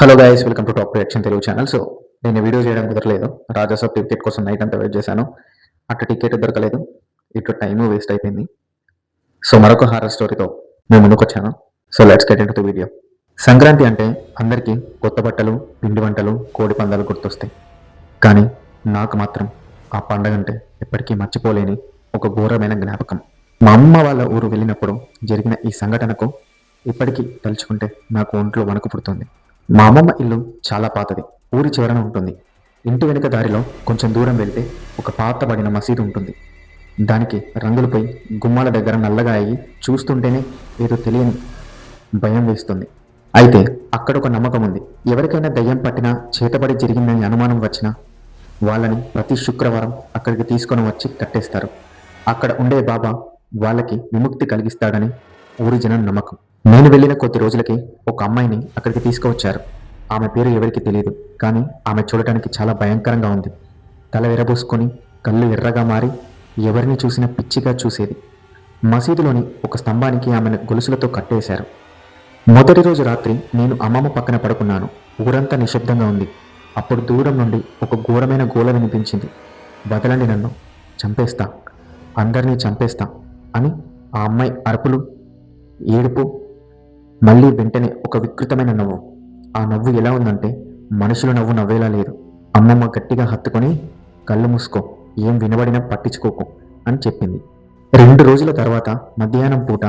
Hello guys welcome to top reaction Telugu channel so నేను video చేయడం కుదరలేదు. Raja Saab ticket కోసం నైట్ అంతా వెయిట్ చేశాను. అటు టికెట్ దొరకలేదు. ఇటు టైము వేస్ట్ అయిపోయింది. సో మరొక హారర్ స్టోరీతో మేము ముందుకు వచ్చాను so let's get into video Sankranti అంటే అందరికీ కొత్త బట్టలు పిండి వంటలు కోడి పందాలు గుర్తొస్తాయి. కానీ నాకు మాత్రం ఆ పండగ అంటే ఎప్పటికీ మర్చిపోలేని ఒక ఘోరమైన జ్ఞాపకం. మా అమ్మ వాళ్ళ ఊరు వెళ్ళినప్పుడు జరిగిన ఈ సంఘటనకు ఇప్పటికీ తలుచుకుంటే నాకు ఒంట్లో వణుకు పుడుతుంది. మా అమ్మమ్మ ఇల్లు చాలా పాతది. ఊరి చివరన ఉంటుంది. ఇంటి వెనుక దారిలో కొంచెం దూరం వెళ్తే ఒక పాతబడిన మసీదు ఉంటుంది. దానికి రంగులపై గుమ్మాల దగ్గర నల్లగా అయ్యి చూస్తుంటేనే ఏదో తెలియని భయం వేస్తుంది. అయితే అక్కడ ఒక నమ్మకం ఉంది. ఎవరికైనా దయ్యం పట్టినా చేతబడి జరిగిందని అనుమానం వచ్చినా వాళ్ళని ప్రతి శుక్రవారం అక్కడికి తీసుకొని వచ్చి కట్టేస్తారు. అక్కడ ఉండే బాబా వాళ్ళకి విముక్తి కలిగిస్తాడని ఊరి జనం నమ్మకం. నేను వెళ్ళిన కొద్ది రోజులకి ఒక అమ్మాయిని అక్కడికి తీసుకువచ్చారు. ఆమె పేరు ఎవరికి తెలియదు కానీ ఆమె చూడటానికి చాలా భయంకరంగా ఉంది. తల ఎరబోసుకొని కళ్ళు ఎర్రగా మారి ఎవరిని చూసినా పిచ్చిగా చూసేది. మసీదులోని ఒక స్తంభానికి ఆమెను గొలుసులతో కట్టేశారు. మొదటి రోజు రాత్రి నేను అమ్మమ్మ పక్కన పడుకున్నాను. ఊరంతా నిశ్శబ్దంగా ఉంది. అప్పుడు దూరం నుండి ఒక ఘోరమైన గోల వినిపించింది. వదలండి నన్ను చంపేస్తా అందరినీ చంపేస్తా అని ఆ అమ్మాయి అరుపులు ఏడుపు మళ్ళీ వెంటనే ఒక వికృతమైన నవ్వు. ఆ నవ్వు ఎలా ఉందంటే మనుషుల నవ్వు నవ్వేలా లేదు. అమ్మమ్మ గట్టిగా హత్తుకొని కళ్ళు మూసుకో ఏం వినబడినా పట్టించుకోకు అని చెప్పింది. రెండు రోజుల తర్వాత మధ్యాహ్నం పూట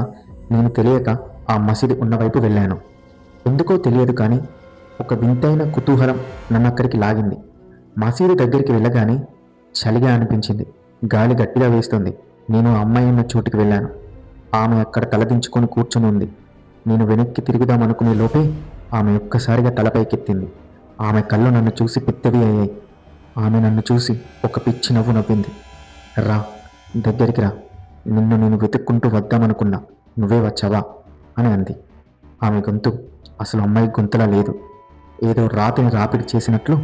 నేను తెలియక ఆ మసీదు ఉన్నవైపు వెళ్ళాను. ఎందుకో తెలియదు కానీ ఒక వింతైన కుతూహలం నన్ను అక్కడికి లాగింది. మసీదు దగ్గరికి వెళ్ళగానే చలిగా అనిపించింది. గాలి గట్టిగా వేస్తుంది. నేను అమ్మాయి ఉన్న చోటుకి వెళ్ళాను. ఆమె అక్కడ తలదించుకొని కూర్చుని ఉంది నేను వెనక్కి తిరుగుదామనుకునే లోపే ఆమె ఒక్కసారిగా తలపైకెత్తింది. ఆమె కళ్ళు నన్ను చూసి పెద్దవి అయ్యాయి. ఆమె నన్ను చూసి ఒక పిచ్చి నవ్వు నవ్వింది. రా దగ్గరికి రా. నిన్ను నేను వెతుక్కుంటూ వద్దామనుకున్నా. నువ్వే వచ్చావా? అని అంది. ఆమె గొంతు అసలు అమ్మాయి గొంతులా లేదు. ఏదో రాతిని రాపిడి చేసినట్లు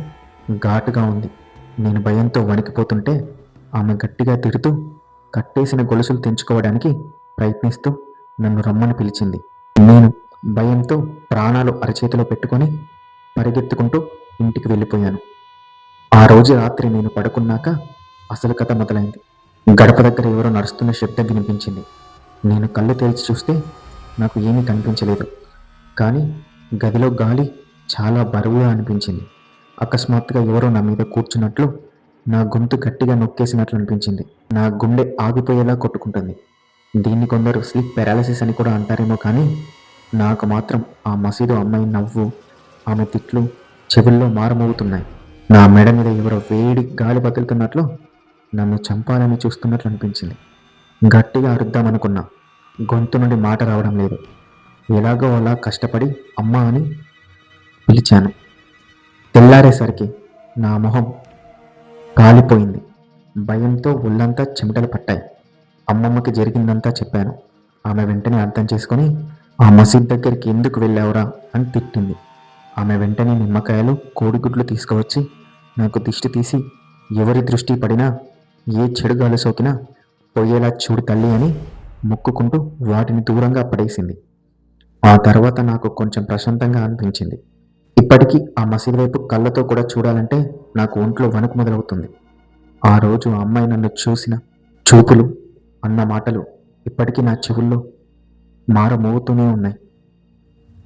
ఘాటుగా ఉంది. నేను భయంతో వణికిపోతుంటే ఆమె గట్టిగా తిడుతూ కట్టేసిన గొలుసులు తెంచుకోవడానికి ప్రయత్నిస్తూ నన్ను రమ్మని పిలిచింది. నేను భయంతో ప్రాణాలు అరచేతిలో పెట్టుకొని పరిగెత్తుకుంటూ ఇంటికి వెళ్ళిపోయాను. ఆ రోజు రాత్రి నేను పడుకున్నాక అసలు కథ మొదలైంది. గడప దగ్గర ఎవరో నడుస్తున్న శబ్దం వినిపించింది. నేను కళ్ళు తెరిచి చూస్తే నాకు ఏమీ కనిపించలేదు. కానీ గదిలో గాలి చాలా బరువుగా అనిపించింది. అకస్మాత్తుగా ఎవరో నా మీద కూర్చున్నట్లు నా గొంతు గట్టిగా నొక్కేసినట్లు అనిపించింది. నా గుండె ఆగిపోయేలా కొట్టుకుంటుంది. దీన్ని కొందరు స్లీప్ పెరాలసిస్ అని కూడా అంటారేమో కానీ నాకు మాత్రం ఆ మసీదు అమ్మాయి నవ్వు ఆమె తిట్లు చెవుల్లో మారుమోగుతున్నాయి. నా మెడ మీద ఎవరో వేడి గాలి బదులుతున్నట్లు నన్ను చంపాలని చూస్తున్నట్లు అనిపించింది. గట్టిగా అరుద్దామనుకున్నా. గొంతు నుండి మాట రావడం లేదు. ఎలాగో అలా కష్టపడి అమ్మా అని పిలిచాను. తెల్లారేసరికి నా మొహం కాలిపోయింది. భయంతో ఒళ్ళంతా చెమటలు పట్టాయి. అమ్మమ్మకి జరిగిందంతా చెప్పాను. ఆమె వెంటనే అర్థం చేసుకొని ఆ మసీద్ దగ్గరికి ఎందుకు వెళ్ళావురా? అని తిట్టింది. ఆమె వెంటనే నిమ్మకాయలు కోడిగుడ్లు తీసుకువచ్చి నాకు దిష్టి తీసి ఎవరి దృష్టి పడినా ఏ చెడుగాలు సోకినా పోయేలా చూడు తల్లి అని మొక్కుకుంటూ వాటిని దూరంగా పడేసింది. ఆ తర్వాత నాకు కొంచెం ప్రశాంతంగా అనిపించింది. ఇప్పటికీ ఆ మసీద్ వైపు కళ్ళతో కూడా చూడాలంటే నాకు ఒంట్లో వణుకు మొదలవుతుంది. ఆ రోజు ఆ అమ్మాయి నన్ను చూసిన చూపులు అన్న మాటలు ఇప్పటికీ నా చెవుల్లో మారమోగుతూనే ఉన్నాయి.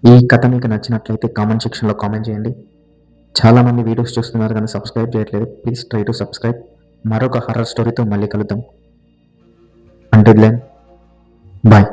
ఈ కథ మీకు నచ్చినట్లయితే కామెంట్ సెక్షన్లో కామెంట్ చేయండి. చాలామంది వీడియోస్ చూస్తున్నారు కానీ సబ్స్క్రైబ్ చేయట్లేదు. Please try to subscribe. మరొక హర్రర్ స్టోరీతో మళ్ళీ కలుద్దాం. అంటే బాయ్